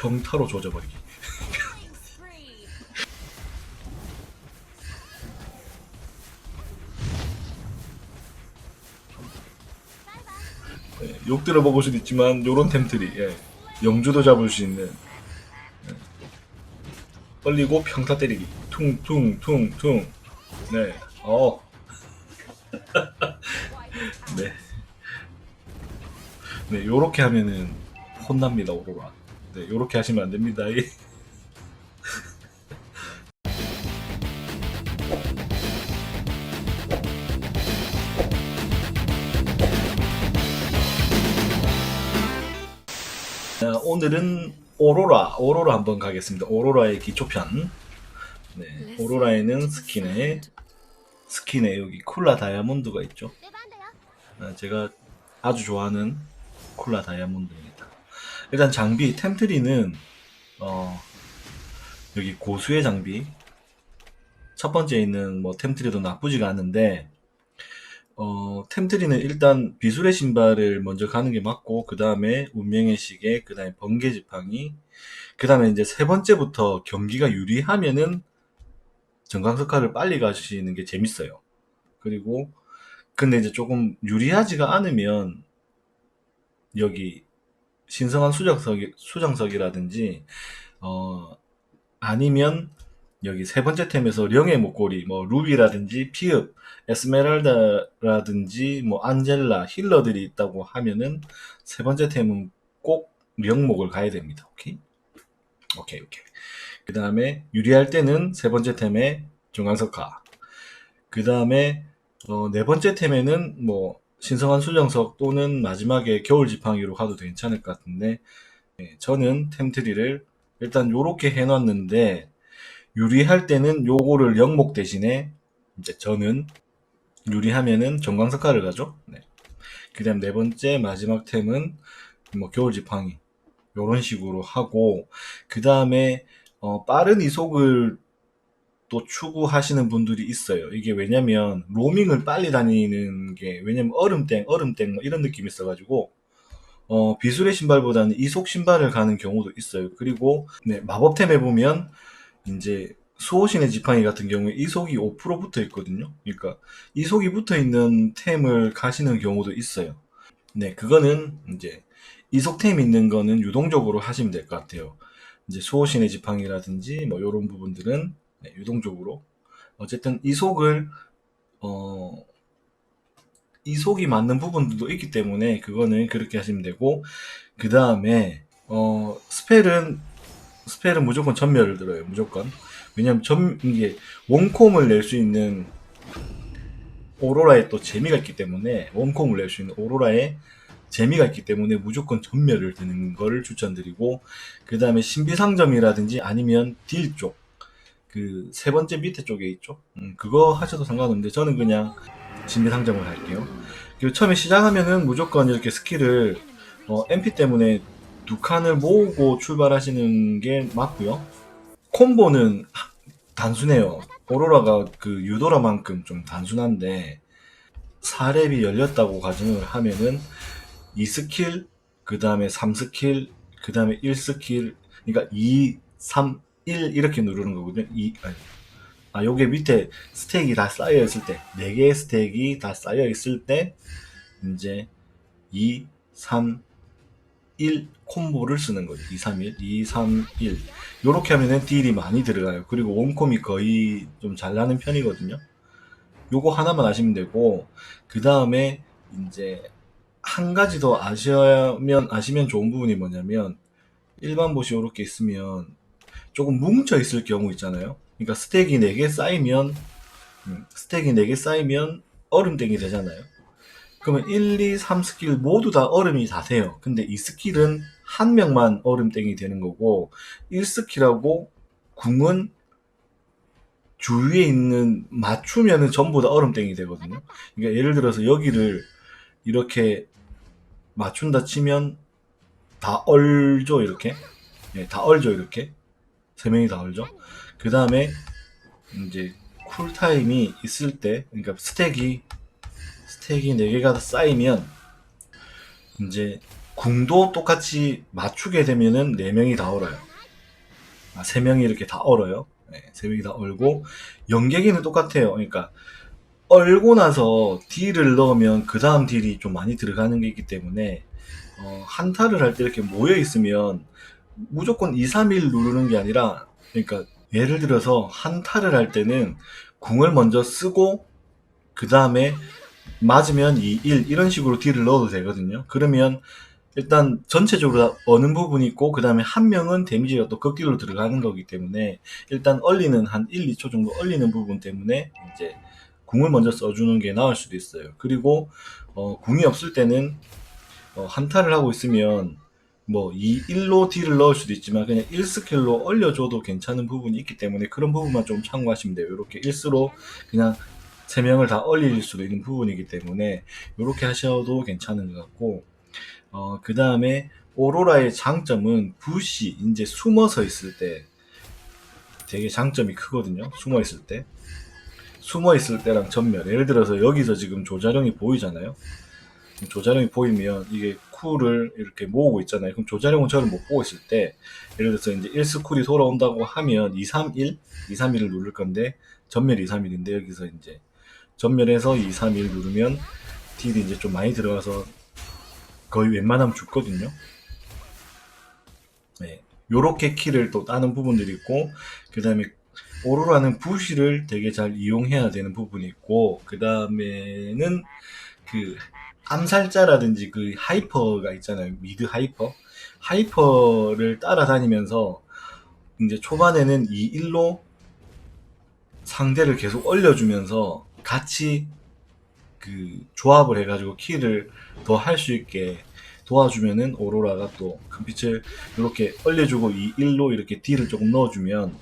평타로 조져버리기. 네, 욕 들어먹을 수도 있지만 요런 템들이 예, 영주도 잡을 수 있는 예. 벌리고 평타 때리기 퉁퉁퉁퉁 네, 어, 네, 네, 요렇게 하면은 혼납니다 오로라. 네, 요렇게 하시면 안 됩니다. 자, 오늘은 오로라, 오로라 한번 가겠습니다. 오로라의 기초편. 네, 오로라에는 스킨에 스킨에 여기 쿨라 다이아몬드가 있죠. 아, 제가 아주 좋아하는 쿨라 다이아몬드입니다. 일단 장비 템트리는 어 여기 고수의 장비 첫 번째 있는 뭐 템트리도 나쁘지가 않은데 어 템트리는 일단 비술의 신발을 먼저 가는 게 맞고 그 다음에 운명의 시계 그 다음에 번개 지팡이 그 다음에 이제 세 번째부터 경기가 유리하면은 정강석화를 빨리 가시는 게 재밌어요. 그리고 근데 이제 조금 유리하지가 않으면 여기 신성한 수정석 수정석이라든지 어 아니면 여기 세 번째 템에서 령의 목걸이 뭐 루비라든지 피읍 에스메랄다라든지 뭐 안젤라 힐러들이 있다고 하면은 세 번째 템은 꼭 령목을 가야 됩니다. 오케이? 오케이 오케이. 그 다음에 유리할 때는 세 번째 템에 중앙석화. 그 다음에 어, 네 번째 템에는 뭐 신성한 수정석 또는 마지막에 겨울 지팡이로 가도 괜찮을 것 같은데 예, 저는 템트리를 일단 요렇게 해놨는데 유리할 때는 요거를 영목 대신에 이제 저는 유리하면은 정광석화를 가죠. 네. 그 다음 네 번째 마지막 템은 뭐 겨울 지팡이 요런 식으로 하고 그 다음에 어, 빠른 이속을 또 추구하시는 분들이 있어요. 이게 왜냐면 로밍을 빨리 다니는 게 왜냐면 얼음땡, 얼음땡 뭐 이런 느낌이 있어가지고 어, 비술의 신발보다는 이속 신발을 가는 경우도 있어요. 그리고 네, 마법템에 보면 이제 수호신의 지팡이 같은 경우에 이속이 5% 붙어 있거든요. 그러니까 이속이 붙어 있는 템을 가시는 경우도 있어요. 네, 그거는 이제 이속템 있는 거는 유동적으로 하시면 될 것 같아요. 이제 수호신의 지팡이라든지 뭐 이런 부분들은 네, 유동적으로. 어쨌든 이 속을 어 이 속이 맞는 부분들도 있기 때문에 그거는 그렇게 하시면 되고 그 다음에 어 스펠은 스펠은 무조건 전멸을 들어요 무조건. 왜냐면 전 이게 원콤을 낼 수 있는 오로라에 또 재미가 있기 때문에 원콤을 낼 수 있는 오로라에 재미가 있기 때문에 무조건 전멸을 드는 거를 추천드리고 그 다음에 신비상점이라든지 아니면 딜 쪽 그 세 번째 밑에 쪽에 있죠? 음, 그거 하셔도 상관없는데 저는 그냥 신비상점을 할게요. 그리고 처음에 시작하면은 무조건 이렇게 스킬을 어, MP 때문에 두 칸을 모으고 출발하시는 게 맞고요. 콤보는 하- 단순해요. 오로라가 그 유도라만큼 좀 단순한데 4렙이 열렸다고 가정을 하면은 2스킬, 그 다음에 3스킬, 그 다음에 1스킬, 그러니까 2, 3, 1 이렇게 누르는 거거든요. 이, 아니, 아, 요게 밑에 스택이 다 쌓여 있을 때, 4개의 스택이 다 쌓여 있을 때, 이제 2, 3, 1 콤보를 쓰는 거죠. 2, 3, 1, 2, 3, 1. 요렇게 하면은 딜이 많이 들어가요. 그리고 원콤이 거의 좀 잘 나는 편이거든요. 요거 하나만 아시면 되고, 그 다음에 이제 한 가지 더 아시면 아시면 좋은 부분이 뭐냐면 일반 보시 이렇게 있으면 조금 뭉쳐 있을 경우 있잖아요. 그러니까 스택이 4개 쌓이면 음, 스택이 4개 쌓이면 얼음땡이 되잖아요. 그러면 1, 2, 3 스킬 모두 다 얼음이 다 돼요. 근데 이 스킬은 한 명만 얼음땡이 되는 거고 1스킬하고 궁은 주위에 있는 맞추면은 전부 다 얼음땡이 되거든요. 그러니까 예를 들어서 여기를 이렇게 맞춘다 치면 다 얼죠 이렇게 예, 다 얼죠 이렇게 세 명이 다 얼죠 그 다음에 이제 쿨타임이 있을 때 그러니까 스택이 스택이 4개가 다 쌓이면 이제 궁도 똑같이 맞추게 되면은 4명이 다 얼어요. 아, 3명이 이렇게 다 얼어요. 네, 3명이 다 얼고, 연계기는 똑같아요. 그러니까, 얼고 나서 딜을 넣으면 그 다음 딜이 좀 많이 들어가는 게 있기 때문에, 어, 한타를 할 때 이렇게 모여 있으면 무조건 2, 3일 누르는 게 아니라, 그러니까, 예를 들어서 한타를 할 때는 궁을 먼저 쓰고, 그 다음에 맞으면 2, 1 이런 식으로 딜을 넣어도 되거든요. 그러면 일단 전체적으로 다 어는 부분이 있고 그 다음에 한 명은 데미지가 또 극딜로 들어가는 거기 때문에 일단 얼리는 한 1, 2초 정도 얼리는 부분 때문에 이제 궁을 먼저 써주는 게 나을 수도 있어요. 그리고 어, 궁이 없을 때는 어, 한타를 하고 있으면 뭐 2, 1로 딜을 넣을 수도 있지만 그냥 1스킬로 얼려줘도 괜찮은 부분이 있기 때문에 그런 부분만 좀 참고하시면 돼요. 이렇게 1스로 그냥 3명을 다 얼릴 수도 있는 부분이기 때문에 이렇게 하셔도 괜찮은 것 같고 어, 그 다음에 오로라의 장점은 붓이 이제 숨어서 있을 때 되게 장점이 크거든요. 숨어 있을 때. 숨어 있을 때랑 전멸. 예를 들어서 여기서 지금 조자룡이 보이잖아요. 조자룡이 보이면 이게 쿨을 이렇게 모으고 있잖아요. 그럼 조자룡은 저를 못 보고 있을 때 예를 들어서 이제 1스 쿨이 돌아온다고 하면 2, 3, 1, 2, 3, 1을 누를 건데 전멸 2, 3, 1인데 여기서 이제 전멸해서 2, 3, 1 누르면 딜이 이제 좀 많이 들어가서 거의 웬만하면 죽거든요. 네. 요렇게 키를 또 따는 부분들이 있고, 그 다음에 오로라는 부시를 되게 잘 이용해야 되는 부분이 있고, 그 다음에는 그 암살자라든지 그 하이퍼가 있잖아요. 미드 하이퍼. 하이퍼를 따라다니면서 이제 초반에는 이 1로 상대를 계속 올려주면서 같이 그 조합을 해가지고 키를 더 할 수 있게 도와주면은 오로라가 또큰 빛을 이렇게 얼려주고 이 1로 이렇게 딜을 조금 넣어주면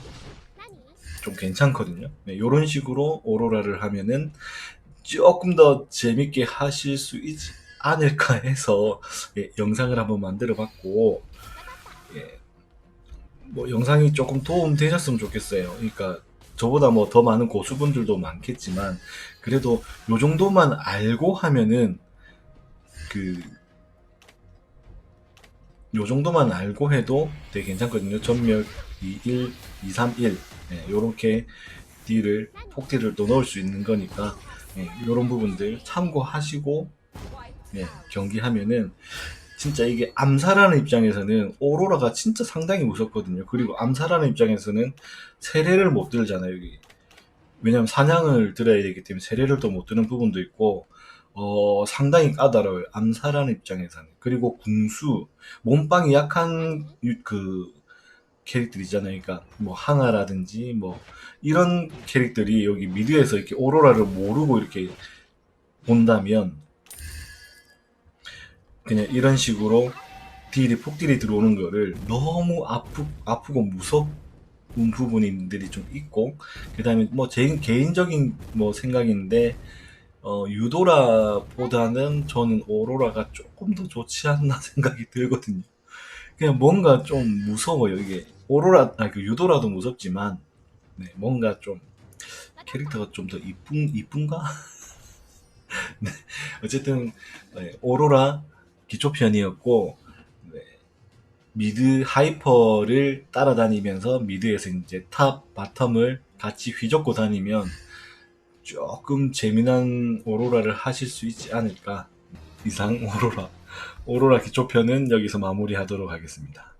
좀 괜찮거든요. 네, 이런 식으로 오로라를 하면은 조금 더 재밌게 하실 수 있지 않을까 해서 예, 영상을 한번 만들어 봤고 예, 뭐 영상이 조금 도움 되셨으면 좋겠어요. 그러니까 저보다 뭐 더 많은 고수분들도 많겠지만 그래도 요 정도만 알고 하면은 그 요 정도만 알고 해도 되게 괜찮거든요. 전멸 2, 1, 2, 3, 1 네, 요렇게 딜을 폭딜을 또 넣을 수 있는 거니까 네, 요런 부분들 참고하시고 네, 경기하면은 진짜 이게 암살하는 입장에서는 오로라가 진짜 상당히 무섭거든요. 그리고 암살하는 입장에서는 세례를 못 들잖아요. 여기. 왜냐면 사냥을 들어야 되기 때문에 세례를 또 못 드는 부분도 있고 어, 상당히 까다로워요. 암살하는 입장에서는. 그리고 궁수, 몸빵이 약한 유- 그 캐릭터이잖아요. 그러니까 뭐 항아라든지 뭐 이런 캐릭터들이 여기 미드에서 이렇게 오로라를 모르고 이렇게 본다면 그냥 이런 식으로 딜이 폭딜이 들어오는 거를 너무 아프 아프고 무섭은 부분들이 좀 있고 그다음에 뭐 제 개인적인 뭐 생각인데 어, 유도라보다는 저는 오로라가 조금 더 좋지 않나 생각이 들거든요. 그냥 뭔가 좀 무서워요, 이게. 오로라, 아, 그 유도라도 무섭지만, 네, 뭔가 좀, 캐릭터가 좀 더 이쁜, 이쁜가? 네, 어쨌든, 네, 오로라 기초편이었고, 네, 미드 하이퍼를 따라다니면서 미드에서 이제 탑, 바텀을 같이 휘젓고 다니면 조금 재미난 오로라를 하실 수 있지 않을까. 이상 오로라. 오로라 기초편은 여기서 마무리하도록 하겠습니다.